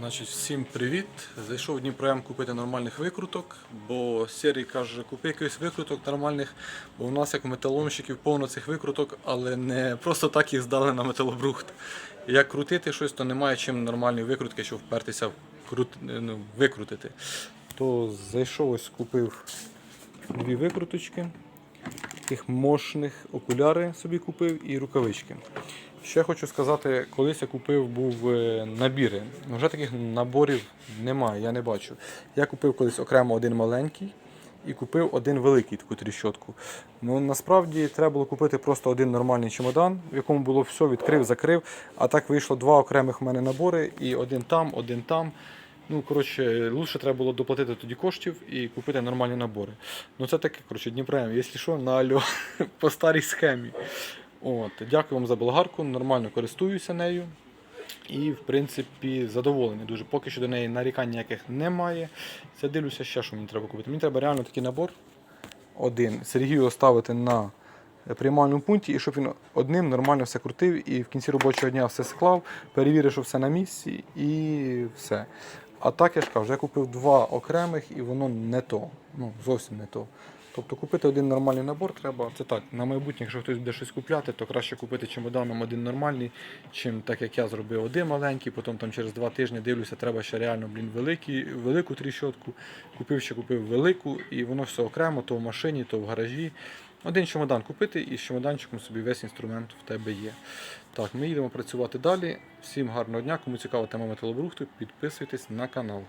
Значить, всім привіт. Зайшов в Дніпром купити нормальних викруток, бо Сергій каже, купи якихось викруток нормальних, бо у нас як металомщиків повно цих викруток, але не просто так їх здали на металобрухт. Як крутити щось, то немає чим нормальні викрутки, щоб впертися крут... ну, викрутити. То зайшов ось купив дві викруточки, таких мощних окуляри собі купив і рукавички. Ще хочу сказати, колись я купив був е, набіри. Вже таких наборів немає, я не бачу. Я купив колись окремо один маленький і купив один великий таку тріщотку. Ну насправді треба було купити просто один нормальний чемодан, в якому було все, відкрив, закрив. А так вийшло два окремих в мене набори, і один там, один там. Ну, коротше, лучше треба було доплатити тоді коштів і купити нормальні набори. Ну це таке, коротше, Дніпрем, якщо що, на альо по старій схемі. От, дякую вам за болгарку, нормально користуюся нею. І, в принципі, задоволений дуже. Поки що до неї нарікань ніяких немає. Це дивлюся ще, що мені треба купити. Мені треба реально такий набор. Один. Сергію оставити на приймальному пункті, і щоб він одним нормально все крутив і в кінці робочого дня все склав, перевірив, що все на місці і все. А так я ж кажу, я купив два окремих і воно не то. Ну, зовсім не то. Тобто купити один нормальний набор треба. Це так, на майбутнє, якщо хтось буде щось купляти, то краще купити чемоданом один нормальний, чим так як я зробив один маленький, потім там через два тижні дивлюся, треба ще реально блін, великий, велику тріщотку. Купив ще купив велику, і воно все окремо, то в машині, то в гаражі. Один чемодан купити і з чемоданчиком собі весь інструмент в тебе є. Так, ми їдемо працювати далі. Всім гарного дня. Кому цікава тема металобрухту, підписуйтесь на канал.